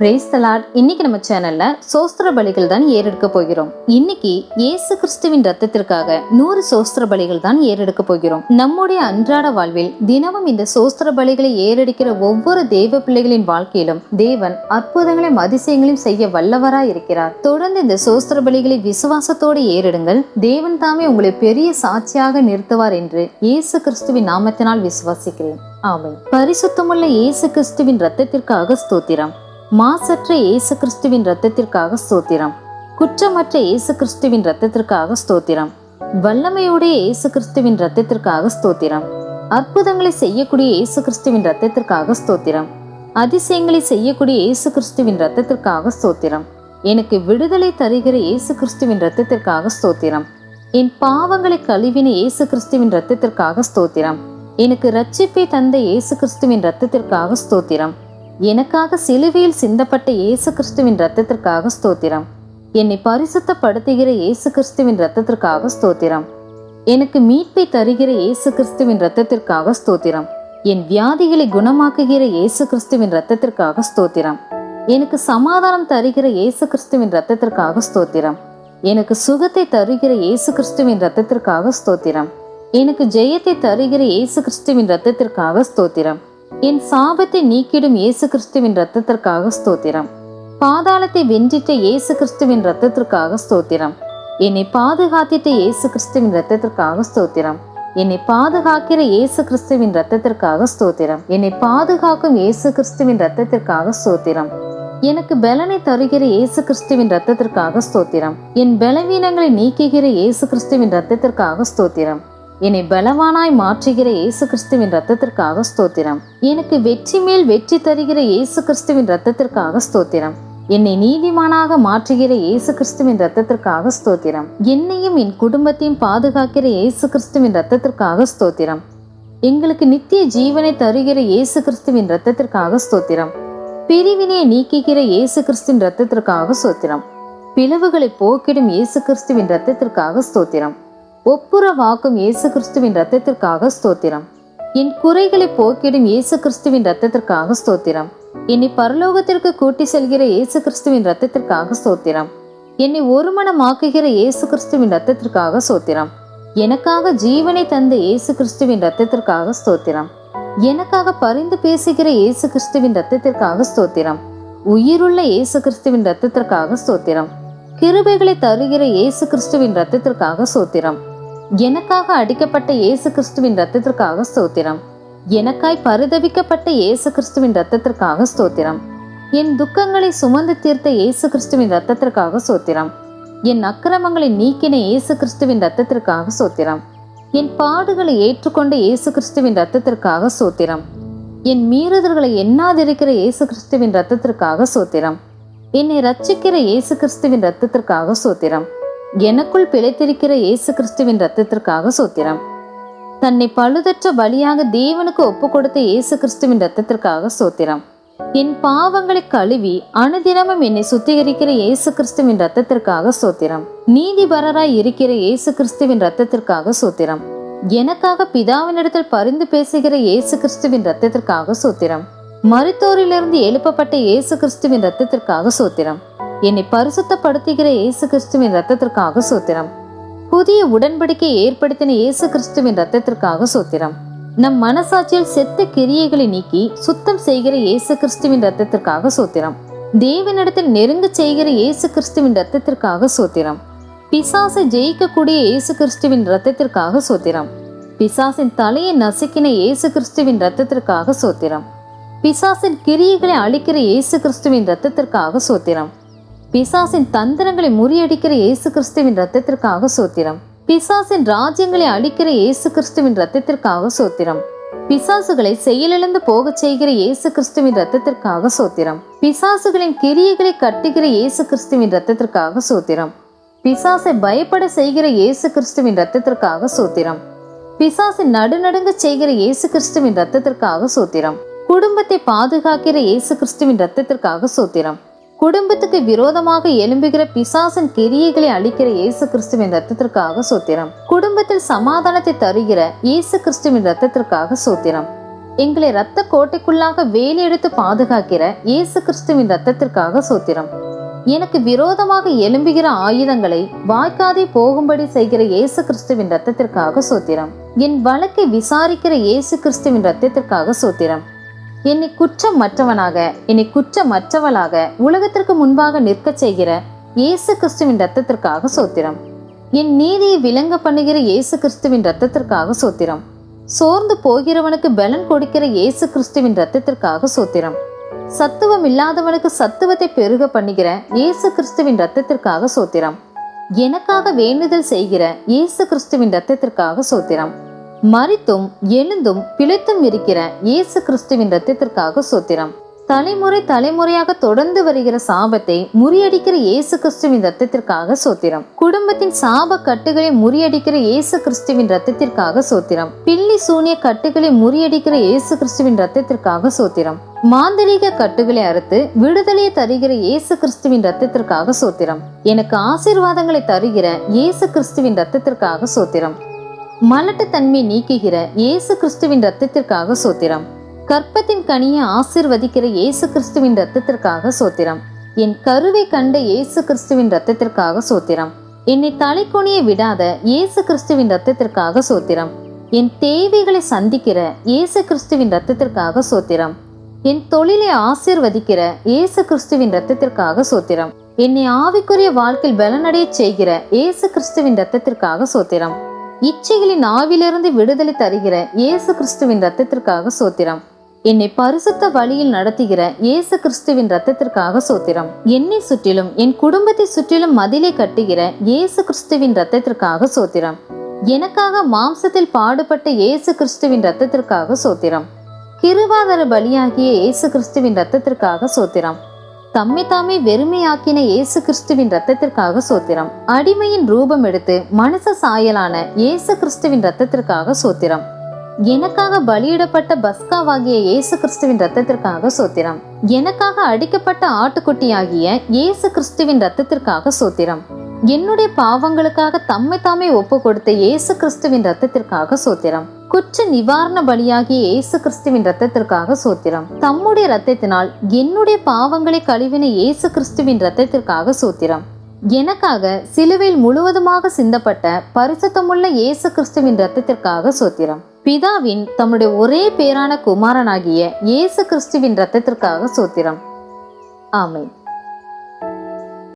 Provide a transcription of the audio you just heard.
Brace தலாட் இன்னைக்கு நம்ம சேனல்ல சோஸ்திர பலிகள் தான் ஏறெடுக்க போகிறோம். இன்னைக்கு இயேசு கிறிஸ்துவின் ரத்தத்திற்காக நூறு சோஸ்திர பலிகள் தான் ஏறெடுக்க போகிறோம். நம்முடைய அன்றாட வாழ்வில் தினமும் இந்த சோஸ்திர பலிகளை ஏறெடுக்கிற ஒவ்வொரு தெய்வ பிள்ளைகளின் வாழ்க்கையிலும் தேவன் அற்புதங்களையும் அதிசயங்களையும் செய்ய வல்லவராய் இருக்கிறார். தொடர்ந்து இந்த சோஸ்திர பலிகளை விசுவாசத்தோடு ஏறெடுங்கள். தேவன் தாமே உங்களை பெரிய சாட்சியாக நிறுத்துவார் என்று இயேசு கிறிஸ்துவின் நாமத்தினால் விசுவாசிக்கிறேன். ஆமை பரிசுத்தமுள்ள இயேசு கிறிஸ்துவின் ரத்தத்திற்காக ஸ்தோத்திரம். மாசற்ற இயேசு கிறிஸ்துவின் ரத்தத்திற்காக ஸ்தோத்திரம். குற்றமற்ற இயேசு கிறிஸ்துவின் ரத்தத்திற்காக ஸ்தோத்திரம். வல்லமையுடைய இயேசு கிறிஸ்துவின் ரத்தத்திற்காக ஸ்தோத்திரம். அற்புதங்களை செய்யக்கூடிய இயேசு கிறிஸ்துவின் ரத்தத்திற்காக ஸ்தோத்திரம். அதிசயங்களை செய்யக்கூடிய இயேசு கிறிஸ்துவின் ரத்தத்திற்காக ஸ்தோத்திரம். எனக்கு விடுதலை தருகிற இயேசு கிறிஸ்துவின் ரத்தத்திற்காக ஸ்தோத்திரம். என் பாவங்களை கழுவின இயேசு கிறிஸ்துவின் ரத்தத்திற்காக ஸ்தோத்திரம். எனக்கு ரட்சிப்பை தந்த இயேசு கிறிஸ்துவின் ரத்தத்திற்காக ஸ்தோத்திரம். எனக்காக சிலுவையில் சிந்தப்பட்ட இயேசு கிறிஸ்துவின் ரத்தத்திற்காக ஸ்தோத்திரம். என்னை பரிசுத்தப்படுத்துகிற இயேசு கிறிஸ்துவின் ரத்தத்திற்காக ஸ்தோத்திரம். எனக்கு மீட்பை தருகிற இயேசு கிறிஸ்துவின் ரத்தத்திற்காக ஸ்தோத்திரம். என் வியாதிகளை குணமாக்குகிற இயேசு கிறிஸ்துவின் ரத்தத்திற்காக ஸ்தோத்திரம். எனக்கு சமாதானம் தருகிற இயேசு கிறிஸ்துவின் ரத்தத்திற்காக ஸ்தோத்திரம். எனக்கு சுகத்தை தருகிற இயேசு கிறிஸ்துவின் ரத்தத்திற்காக ஸ்தோத்திரம். எனக்கு ஜெயத்தை தருகிற இயேசு கிறிஸ்துவின் ரத்தத்திற்காக ஸ்தோத்திரம். என் சாபத்தை நீக்கிடும் இயேசு கிறிஸ்துவின் ரத்தத்திற்காக ஸ்தோத்திரம். பாதாளத்தை வென்றிட்ட இயேசு கிறிஸ்துவின் ரத்தத்திற்காக ஸ்தோத்திரம். என்னை பாதுகாத்திட்ட இயேசு கிறிஸ்துவின் ரத்தத்திற்காக ஸ்தோத்திரம். என்னை பாதுகாக்கிற இயேசு கிறிஸ்துவின் ரத்தத்திற்காக ஸ்தோத்திரம். என்னை பாதுகாக்கும் இயேசு கிறிஸ்துவின் ரத்தத்திற்காக ஸ்தோத்திரம். எனக்கு பலனை தருகிற இயேசு கிறிஸ்துவின் ரத்தத்திற்காக ஸ்தோத்திரம். என் பலவீனங்களை நீக்குகிற இயேசு கிறிஸ்துவின் ரத்தத்திற்காக ஸ்தோத்திரம். என்னை பலவானாய் மாற்றுகிற இயேசு கிறிஸ்துவின் ரத்தத்திற்காக ஸ்தோத்திரம். எனக்கு வெற்றி மேல் வெற்றி தருகிற இயேசு கிறிஸ்துவின் ரத்தத்திற்காக ஸ்தோத்திரம். என்னை நீதிமானாக மாற்றுகிற இயேசு கிறிஸ்துவின் ரத்தத்திற்காக ஸ்தோத்திரம். என்னையும் என் குடும்பத்தையும் பாதுகாக்கிற இயேசு கிறிஸ்துவின் ரத்தத்திற்காக ஸ்தோத்திரம். எங்களுக்கு நித்திய ஜீவனை தருகிற இயேசு கிறிஸ்துவின் ரத்தத்திற்காக ஸ்தோத்திரம். பிரிவினை நீக்குகிற இயேசு கிறிஸ்துவின் ரத்தத்திற்காக ஸ்தோத்திரம். பிளவுகளை போக்கிடும் இயேசு கிறிஸ்துவின் ரத்தத்திற்காக ஸ்தோத்திரம். ஒப்புரவாக்கும் இயேசு கிறிஸ்துவின் ரத்தத்திற்காக ஸ்தோத்திரம். என் குறைகளை போக்கிடும் இயேசு கிறிஸ்துவின் ரத்தத்திற்காக ஸ்தோத்திரம். என்னை பரலோகத்திற்கு கூட்டி செல்கிற இயேசு கிறிஸ்துவின் ரத்தத்திற்காக ஸ்தோத்திரம். என்னை ஒருமனமாக்குகிற இயேசு கிறிஸ்துவின் ரத்தத்திற்காக ஸ்தோத்திரம். எனக்காக ஜீவனை தந்த இயேசு கிறிஸ்துவின் ரத்தத்திற்காக ஸ்தோத்திரம். எனக்காக பரிந்து பேசுகிற இயேசு கிறிஸ்துவின் ரத்தத்திற்காக ஸ்தோத்திரம். உயிருள்ள இயேசு கிறிஸ்துவின் ரத்தத்திற்காக ஸ்தோத்திரம். கிருபைகளை தருகிற இயேசு கிறிஸ்துவின் ரத்தத்திற்காக சோத்திரம் எனக்காக அடிக்கப்பட்ட இயேசு கிறிஸ்துவின் ரத்தத்திற்காக ஸ்தோத்திரம். எனக்காய் பரிதவிக்கப்பட்ட இயேசு கிறிஸ்துவின் ரத்தத்திற்காக ஸ்தோத்திரம். என் துக்கங்களை சுமந்து தீர்த்த இயேசு கிறிஸ்துவின் ரத்தத்திற்காக சோத்திரம் என் அக்கிரமங்களை நீக்கின இயேசு கிறிஸ்துவின் ரத்தத்திற்காக சோத்திரம் என் பாடுகளை ஏற்றுக்கொண்ட இயேசு கிறிஸ்துவின் ரத்தத்திற்காக சோத்திரம் என் மீறுதல்களை எண்ணாதிருக்கிற இயேசு கிறிஸ்துவின் ரத்தத்திற்காக சோத்திரம் என்னை ரட்சிக்கிற இயேசு கிறிஸ்துவின் ரத்தத்திற்காக சோத்திரம் எனக்குள் பிழைத்திருக்கிற இயேசு கிறிஸ்துவின் ரத்தத்திற்காக சோத்திரம். தன்னை பழுதற்ற பலியாக தேவனுக்கு ஒப்பு கொடுத்த இயேசு கிறிஸ்துவின் ரத்தத்திற்காக சோத்திரம். என் பாவங்களை கழுவி அனுதினமும் என்னை சுத்திகரிக்கிற இயேசு கிறிஸ்துவின் ரத்தத்திற்காக சோத்திரம். நீதிபரராய் இருக்கிற இயேசு கிறிஸ்துவின் ரத்தத்திற்காக சோத்திரம். எனக்காக பிதாவினிடத்தில் பரிந்து பேசுகிற இயேசு கிறிஸ்துவின் ரத்தத்திற்காக சோத்திரம். மருத்தோரிலிருந்து எழுப்பப்பட்ட இயேசு கிறிஸ்துவின் ரத்தத்திற்காக சோத்திரம். என்னை பரிசுத்தப்படுத்துகிற இயேசு கிறிஸ்துவின் ரத்தத்திற்காக சோத்திரம். புதிய உடன்படிக்கை ஏற்படுத்தின இயேசு கிறிஸ்துவின் ரத்தத்திற்காக சோத்திரம். நம் மனசாட்சியில் செத்த கிரியைகளை நீக்கி சுத்தம் செய்கிற இயேசு கிறிஸ்துவின் ரத்தத்திற்காக சோத்திரம். தேவனிடத்தில் நெருங்க செய்கிற இயேசு கிறிஸ்துவின் ரத்தத்திற்காக சோத்திரம். பிசாசை ஜெயிக்கக்கூடிய இயேசு கிறிஸ்துவின் ரத்தத்திற்காக சோத்திரம். பிசாசின் தலையை நசுக்கின இயேசு கிறிஸ்துவின் ரத்தத்திற்காக சோத்திரம். பிசாசின் கிரியைகளை அழிக்கிற இயேசு கிறிஸ்துவின் ரத்தத்திற்காக சோத்திரம். பிசாசின் தந்திரங்களை முறியடிக்கிற இயேசு கிறிஸ்துவின் ரத்தத்திற்காக சோத்திரம். பிசாசின் ராஜ்யங்களை அழிக்கிற இயேசு கிறிஸ்துவின் ரத்தத்திற்காக சோத்திரம். பிசாசுகளை செயலிழந்து போகச் செய்கிற இயேசு கிறிஸ்துவின் ரத்தத்திற்காக சோத்திரம். பிசாசுகளின் கிரியைகளை கட்டுகிற இயேசு கிறிஸ்துவின் ரத்தத்திற்காக சோத்திரம். பிசாசை பயப்பட செய்கிற இயேசு கிறிஸ்துவின் ரத்தத்திற்காக சோத்திரம். பிசாசின் நடுநடுங்க செய்கிற இயேசு கிறிஸ்துவின் ரத்தத்திற்காக சோத்திரம். குடும்பத்தை பாதுகாக்கிற இயேசு கிறிஸ்துவின் ரத்தத்திற்காக சோத்திரம். குடும்பத்துக்கு விரோதமாக எழும்புகிற பிசாசின் கிரியைகளை அழிக்கிற இயேசு கிறிஸ்துவின் ரத்தத்திற்காக சோத்திரம். குடும்பத்தில் சமாதானத்தை தருகிற இயேசு கிறிஸ்துவின் ரத்தத்திற்காக சோத்திரம். எங்களை இரத்த கோட்டைக்குள்ளாக வேலி எடுத்து பாதுகாக்கிற இயேசு கிறிஸ்துவின் ரத்தத்திற்காக சோத்திரம். எனக்கு விரோதமாக எழும்புகிற ஆயுதங்களை வாய்க்காதே போகும்படி செய்கிற இயேசு கிறிஸ்துவின் ரத்தத்திற்காக சோத்திரம். என் வழக்கை விசாரிக்கிற இயேசு கிறிஸ்துவின் ரத்தத்திற்காக சோத்திரம். என்னை குற்றம் மற்றவனாக என்னை குற்றமற்றவளாக உலகத்திற்கு முன்பாக நிற்கச் செய்கிற இயேசு கிறிஸ்துவின் ரத்தத்திற்காக சோத்திரம். என் நீதியை விளங்க பண்ணுகிற இயேசு கிறிஸ்துவின் ரத்தத்திற்காக சோத்திரம். சோர்ந்து போகிறவனுக்கு பலன் கொடுக்கிற இயேசு கிறிஸ்துவின் ரத்தத்திற்காக சோத்திரம். சத்துவம் இல்லாதவனுக்கு சத்துவத்தை பெருக பண்ணுகிற இயேசு கிறிஸ்துவின் ரத்தத்திற்காக சோத்திரம். எனக்காக வேண்டுதல் செய்கிற இயேசு கிறிஸ்துவின் ரத்தத்திற்காக சோத்திரம். மறித்தும் எழுந்தும் பிழைத்தும் இருக்கிற இயேசு கிறிஸ்துவின் ரத்தத்திற்காக சோத்திரம். தலைமுறை தலைமுறையாக தொடர்ந்து வருகிற சாபத்தை முறியடிக்கிற இயேசு கிறிஸ்துவின் ரத்தத்திற்காக சோத்திரம். குடும்பத்தின் சாப கட்டுகளை முறியடிக்கிற இயேசு கிறிஸ்துவின் ரத்தத்திற்காக சோத்திரம். பில்லி சூனிய கட்டுகளை முறியடிக்கிற இயேசு கிறிஸ்துவின் ரத்தத்திற்காக சோத்திரம். மாந்திரீக கட்டுகளை அறுத்து விடுதலையை தருகிற இயேசு கிறிஸ்துவின் ரத்தத்திற்காக சோத்திரம். எனக்கு ஆசீர்வாதங்களை தருகிற இயேசு கிறிஸ்துவின் ரத்தத்திற்காக சோத்திரம். மலட்டுத்தன்மை நீக்குகிற இயேசு கிறிஸ்துவின் ரத்தத்திற்காக சோத்திரம். கற்பத்தின் கனியை ஆசிர்வதிக்கிற இயேசு கிறிஸ்துவின் ரத்தத்திற்காக சோத்திரம். என் கருவை கண்ட இயேசு கிறிஸ்துவின் ரத்தத்திற்காக சோத்திரம். என்னை தலைக்குனிய விடாத இயேசு கிறிஸ்துவின் ரத்தத்திற்காக சோத்திரம். என் தேவைகளை சந்திக்கிற இயேசு கிறிஸ்துவின் ரத்தத்திற்காக சோத்திரம். என் தொழிலை ஆசிர்வதிக்கிற இயேசு கிறிஸ்துவின் ரத்தத்திற்காக சோத்திரம். என்னை ஆவிக்குரிய வாழ்க்கையில் பலனடைய செய்கிற இயேசு கிறிஸ்துவின் ரத்தத்திற்காக சோத்திரம். இச்சைகளின் ஆவிலிருந்து விடுதலை தருகிற இயேசு கிறிஸ்துவின் ரத்தத்திற்காக சோத்திரம். என்னை பரிசுத்த வழியில் நடத்துகிற இயேசு கிறிஸ்துவின் ரத்தத்திற்காக சோத்திரம். என்னை சுற்றிலும் என் குடும்பத்தை சுற்றிலும் மதிலை கட்டுகிற இயேசு கிறிஸ்துவின் ரத்தத்திற்காக சோத்திரம். எனக்காக மாம்சத்தில் பாடுபட்ட இயேசு கிறிஸ்துவின் ரத்தத்திற்காக சோத்திரம். கிருவாதர பலியாகிய இயேசு கிறிஸ்துவின் ரத்தத்திற்காக சோத்திரம். தம்மை தாமே வெறுமையாக்கின இயேசு கிறிஸ்துவின் ரத்தத்திற்காக சோத்திரம். அடிமையின் ரூபம் எடுத்து மனுஷ சாயலான இயேசு கிறிஸ்துவின் ரத்தத்திற்காக சோத்திரம். எனக்காக பலியிடப்பட்ட பஸ்காவாகிய இயேசு கிறிஸ்துவின் ரத்தத்திற்காக சோத்திரம். எனக்காக அடிக்கப்பட்ட ஆட்டுக்குட்டியாகிய இயேசு கிறிஸ்துவின் ரத்தத்திற்காக சோத்திரம். என்னுடைய பாவங்களுக்காக தம்மை தாமே ஒப்பு கொடுத்த இயேசு கிறிஸ்துவின் ரத்தத்திற்காக சோத்திரம். குற்ற நிவாரண பலியாகிய இயேசு கிறிஸ்துவின் ரத்தத்திற்காக சோத்திரம். தம்முடைய ரத்தத்தினால் என்னுடைய பாவங்களை கழுவின இயேசு கிறிஸ்துவின் ரத்தத்திற்காக சோத்திரம். எனக்காக சிலுவையில் முழுவதுமாக சிந்தப்பட்ட பரிசுத்தமுள்ள இயேசு கிறிஸ்துவின் ரத்தத்திற்காக சோத்திரம். பிதாவின் தம்முடைய ஒரே பேரான குமாரனாகிய இயேசு கிறிஸ்துவின் ரத்தத்திற்காக சோத்திரம். ஆமை